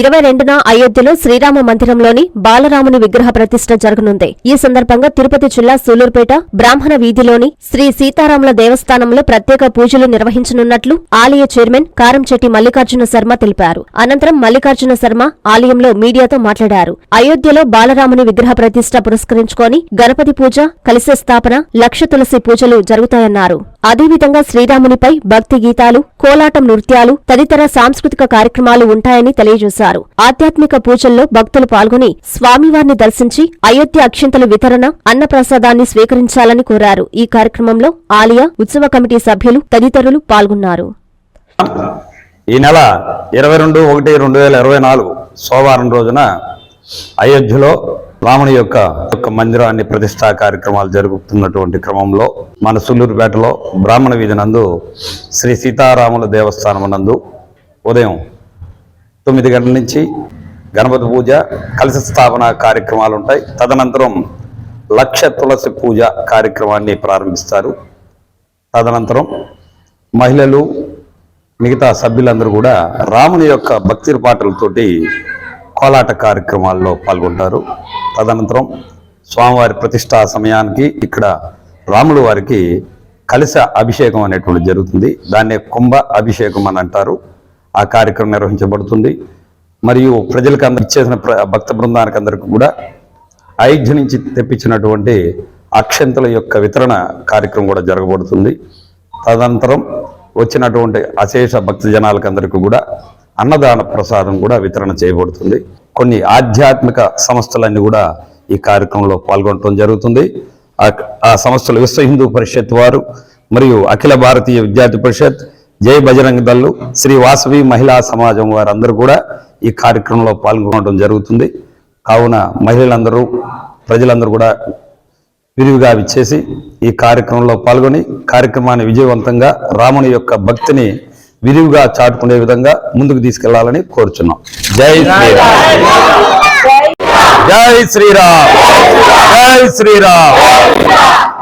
ఇరవై రెండున అయోధ్యలో శ్రీరామ మందిరంలోని బాలరాముని విగ్రహ ప్రతిష్ఠ జరగనుంది. ఈ సందర్భంగా తిరుపతి జిల్లా సూలూరుపేట బ్రాహ్మణ వీధిలోని శ్రీ సీతారాముల దేవస్థానంలో ప్రత్యేక పూజలు నిర్వహించనున్నట్లు ఆలయ చైర్మన్ కారంచెట్టి మల్లికార్జున శర్మ తెలిపారు. అనంతరం మల్లికార్జున శర్మ ఆలయంలో మీడియాతో మాట్లాడారు. అయోధ్యలో బాలరాముని విగ్రహ ప్రతిష్ఠ పురస్కరించుకొని గణపతి పూజ కలశ స్థాపన లక్ష తులసి పూజలు జరుగుతాయన్నారు. అదేవిధంగా శ్రీరామునిపై భక్తి గీతాలు కోలాటం నృత్యాలు తదితర సాంస్కృతిక కార్యక్రమాలు ఉంటాయని తెలియజేశారు. ఆధ్యాత్మిక పూజల్లో భక్తులు పాల్గొని స్వామివారిని దర్శించి అయోధ్య అక్షింతల వితరణ అన్నప్రసాదాన్ని స్వీకరించాలని కోరారు. ఈ కార్యక్రమంలో ఆలయ ఉత్సవ కమిటీ సభ్యులు తదితరులు పాల్గొన్నారు. ఈ నెల ఇరవై రెండు ఒకటి రెండు వేల ఇరవై నాలుగు సోమవారం రోజున అయోధ్యలో రాముని యొక్క యొక్క మందిరాన్ని ప్రతిష్టా కార్యక్రమాలు జరుగుతున్నటువంటి క్రమంలో మన సుల్లూరుపేటలో బ్రాహ్మణ వీధి నందు శ్రీ సీతారాముల దేవస్థానం నందు ఉదయం తొమ్మిది గంటల నుంచి గణపతి పూజ కలశ స్థాపన కార్యక్రమాలు ఉంటాయి. తదనంతరం లక్ష తులసి పూజ కార్యక్రమాన్ని ప్రారంభిస్తారు. తదనంతరం మహిళలు మిగతా సభ్యులందరూ కూడా రాముని యొక్క భక్తి పాటలతోటి కోలాట కార్యక్రమాల్లో పాల్గొంటారు. తదనంతరం స్వామివారి ప్రతిష్టా సమయానికి ఇక్కడ రాములు వారికి కలిస అభిషేకం అనేటువంటి జరుగుతుంది. దాన్నే కుంభ అభిషేకం అని అంటారు. ఆ కార్యక్రమం నిర్వహించబడుతుంది. మరియు ప్రజలకు అందరు ఇచ్చేసిన ప్ర- భక్త బృందానికి అందరికీ కూడా అయోధ్య నుంచి తెప్పించినటువంటి అక్షంతల యొక్క వితరణ కార్యక్రమం కూడా జరగబడుతుంది. తదనంతరం వచ్చినటువంటి అశేష భక్త జనాలకు అందరికీ కూడా అన్నదాన ప్రసాదం కూడా వితరణ చేయబడుతుంది. కొన్ని ఆధ్యాత్మిక సంస్థలన్నీ కూడా ఈ కార్యక్రమంలో పాల్గొనడం జరుగుతుంది. ఆ- ఆ సంస్థలు విశ్వ హిందూ పరిషత్ వారు మరియు అఖిల భారతీయ విద్యార్థి పరిషత్ జై బజరంగ దళ్ళు శ్రీ వాసవి మహిళా సమాజం వారందరూ కూడా ఈ కార్యక్రమంలో పాల్గొనడం జరుగుతుంది. కావున మహిళలందరూ ప్రజలందరూ కూడా విరివిగా విచ్చేసి ఈ కార్యక్రమంలో పాల్గొని కార్యక్రమాన్ని విజయవంతంగా రాముని యొక్క భక్తిని విరివిగా చాటుకునే విధంగా ముందుకు తీసుకెళ్ళాలని కోరుచున్నాం. జై శ్రీరామ్. జై శ్రీరామ్. జై Sriram.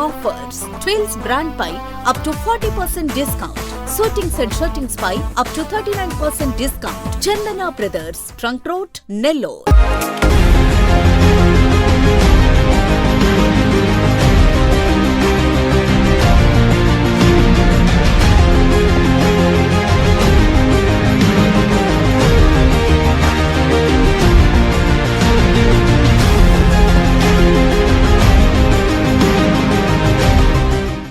offers twills brand pi up to forty percent discount suitings and shirtings pi up to thirty nine percent discount Chandana brothers trunk road Nellore